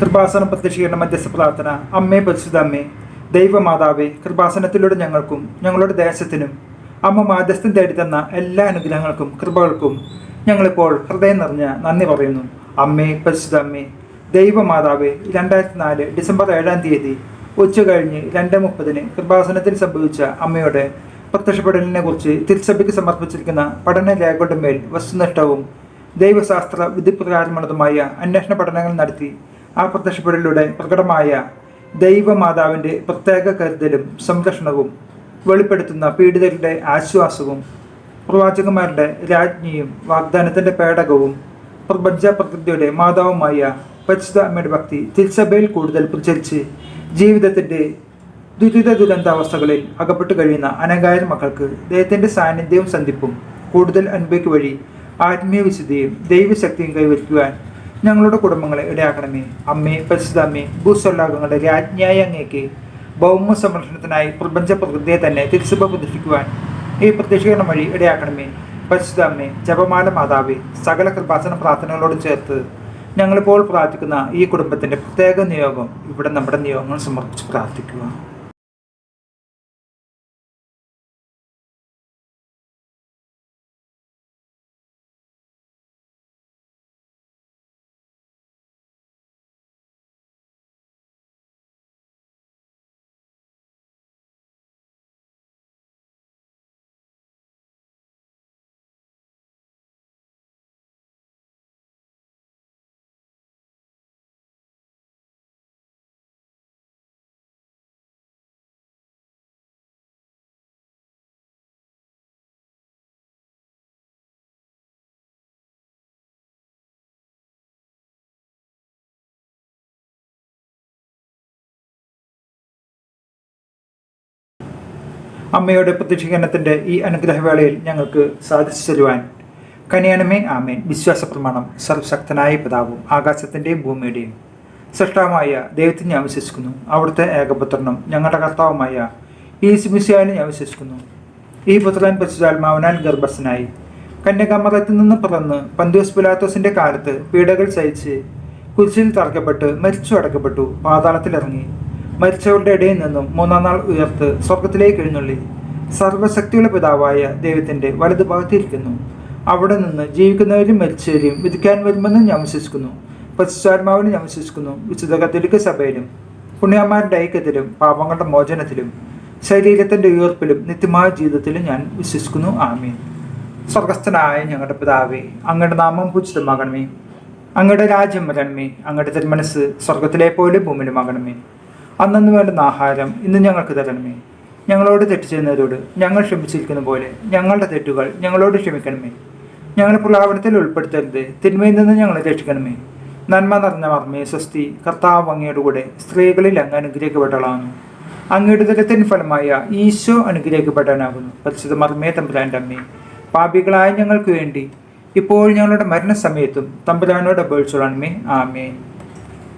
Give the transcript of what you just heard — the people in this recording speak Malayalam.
കൃപാസനം പ്രത്യക്ഷീകരണ മധ്യസ്ഥ പ്രാർത്ഥന അമ്മേ പരിശുദ്ധ അമ്മേ ദൈവമാതാവേ കൃപാസനത്തിലൂടെ ഞങ്ങൾക്കും ഞങ്ങളുടെ ദേശത്തിനും അമ്മ മാധ്യസ്ഥം തേടിത്തന്ന എല്ലാ അനുഗ്രഹങ്ങൾക്കും കൃപകൾക്കും ഞങ്ങളിപ്പോൾ ഹൃദയം നിറഞ്ഞ നന്ദി പറയുന്നു. അമ്മേ പരിശുദ്ധമ്മേ ദൈവമാതാവേ രണ്ടായിരത്തി നാല് ഡിസംബർ ഏഴാം തീയതി ഉച്ച കഴിഞ്ഞ് രണ്ട് മുപ്പതിന് കൃപാസനത്തിൽ സംഭവിച്ച അമ്മയുടെ പ്രത്യക്ഷപ്പെടലിനെ കുറിച്ച് തിരുസഭയ്ക്ക് സമർപ്പിച്ചിരിക്കുന്ന പഠന രേഖകളുടെ മേൽ വസ്തുനിഷ്ഠവും ദൈവശാസ്ത്ര വിധിപ്രകാരമുള്ളതുമായ അന്വേഷണ പഠനങ്ങൾ നടത്തി ആ പ്രത്യക്ഷപ്പെടലിലൂടെ പ്രകടമായ ദൈവമാതാവിന്റെ പ്രത്യേക കരുതലും സംരക്ഷണവും വെളിപ്പെടുത്തുന്ന പീഡിതരുടെ ആശ്വാസവും പ്രവാചകന്മാരുടെ രാജ്ഞിയും വാഗ്ദാനത്തിന്റെ പേടകവും പ്രപഞ്ച പ്രകൃതിയുടെ മാതാവുമായ പരിശുദ്ധ അമ്മയുടെ ഭക്തി തിരുസഭയിൽ കൂടുതൽ പ്രചരിച്ച് ജീവിതത്തിന്റെ ദുരിത ദുരന്താവസ്ഥകളിൽ അകപ്പെട്ടു കഴിയുന്ന അനകായ മക്കൾക്ക് ദൈവത്തിന്റെ സാന്നിധ്യവും സന്ധിപ്പും കൂടുതൽ അനുഭവിക്കുക വഴി ആത്മീയ വിശുദ്ധിയും ദൈവശക്തിയും കൈവരിക്കുവാൻ ഞങ്ങളുടെ കുടുംബങ്ങളെ ഇടയാക്കണമേ അമ്മേ പരിശുദ്ധ അമ്മേ ഭൂസ്വല്ലാഗങ്ങളുടെ രാജ്ഞായ അങ്ങേക്ക് ഭൗമ സംരക്ഷണത്തിനായി പ്രപഞ്ച പ്രകൃതിയെ തന്നെ തിരിച്ചുപ പ്രതിഷ്ഠിക്കുവാൻ ഈ പ്രത്യക്ഷീകരണം വഴി ഇടയാക്കണമേ. പരിശുദ്ധ അമ്മേ ജപമാല മാതാവേ സകല കൃപാസന പ്രാർത്ഥനകളോട് ചേർത്ത് ഞങ്ങളിപ്പോൾ പ്രാർത്ഥിക്കുന്ന ഈ കുടുംബത്തിന്റെ പ്രത്യേക നിയോഗം ഇവിടെ നമ്മുടെ നിയോഗങ്ങൾ സമർപ്പിച്ച് പ്രാർത്ഥിക്കുക. അമ്മയുടെ പ്രത്യക്ഷീകരണത്തിന്റെ ഈ അനുഗ്രഹവേളയിൽ ഞങ്ങൾക്ക് സാധിച്ചു തരുവാൻ കനിയണമേ ആമേൻ. വിശ്വാസ പ്രമാണം സർവശക്തനായ പിതാവും ആകാശത്തിന്റെയും ഭൂമിയുടെയും സൃഷ്ടാവുമായ ദൈവത്തിൽ ഞാൻ വിശ്വസിക്കുന്നു. അവിടുത്തെ ഏകപുത്രനും ഞങ്ങളുടെ കർത്താവുമായ ഈ ഞാൻ വിശ്വസിക്കുന്നു. ഈ പുത്രൻ പരിശുദ്ധാത്മാവിനാൽ ഗർഭസ്ഥനായി കന്യകമറത്തിൽ നിന്ന് പിറന്ന് പന്തൂസ് പുലാത്തോസിന്റെ കാലത്ത് പീഡകൾ സഹിച്ച് കുരിശിൽ തറക്കപ്പെട്ട് മരിച്ചു അടക്കപ്പെട്ടു. പാതാളത്തിലിറങ്ങി. മരിച്ചവരുടെ ഇടയിൽ നിന്നും മൂന്നാം നാൾ ഉയർത്ത് സ്വർഗത്തിലേക്ക് എഴുന്നള്ളി. സർവശക്തിയുള്ള പിതാവായ ദൈവത്തിന്റെ വലതുഭാഗത്തിരിക്കുന്നു അവിടെ നിന്ന് ജീവിക്കുന്നവരും മരിച്ചവരെയും വിധിക്കാൻ വരുമെന്ന് ഞാൻ വിശ്വസിക്കുന്നു. പരിശുദ്ധാത്മാവിനെ ഞാൻ വിശ്വസിക്കുന്നു. വിശുദ്ധ കത്തോലിക്ക സഭയിലും പുണ്യന്മാരുടെ ഐക്യത്തിലും പാപങ്ങളുടെ മോചനത്തിലും ശരീരത്തിന്റെ ഉയർപ്പിലും നിത്യമായ ജീവിതത്തിലും ഞാൻ വിശ്വസിക്കുന്നു. ആമീൻ. സ്വർഗസ്ഥനായ ഞങ്ങളുടെ പിതാവേ അങ്ങയുടെ നാമം പൂജിതമാകണമേ. അങ്ങയുടെ രാജ്യം വരണമേ. അങ്ങയുടെ തിരുമനസ് സ്വർഗത്തിലെ പോലെ ഭൂമിയിലുമാകണമേ. അന്നു വേണ്ടുന്ന ആഹാരം ഇന്ന് ഞങ്ങൾക്ക് തരണമേ. ഞങ്ങളോട് തെറ്റ് ചെയ്യുന്നവരോട് ഞങ്ങൾ ക്ഷമിച്ചിരിക്കുന്ന പോലെ ഞങ്ങളുടെ തെറ്റുകൾ ഞങ്ങളോട് ക്ഷമിക്കണമേ. ഞങ്ങളെ പ്രലാപനത്തിൽ ഉൾപ്പെടുത്തരുത് തിന്മയിൽ നിന്ന് ഞങ്ങളെ രക്ഷിക്കണമേ. നന്മ നിറഞ്ഞ മർമ്മേ സ്വസ്തി കർത്താവ് അങ്ങയുടെ കൂടെ സ്ത്രീകളിൽ അങ്ങ് അനുഗ്രഹിക്കപ്പെട്ടളാകുന്നു അങ്ങയുടെ ദുരത്തിന് ഫലമായ ഈശോ അനുഗ്രഹിക്കപ്പെടാനാകുന്നു പരിശുദ്ധ മർമ്മേ തമ്പുരാന്റെ അമ്മേ പാപികളായ ഞങ്ങൾക്ക് വേണ്ടി ഇപ്പോൾ ഞങ്ങളുടെ മരണസമയത്തും തമ്പുരാനോട് അപേക്ഷിച്ചോളണമേ. ആമേൻ.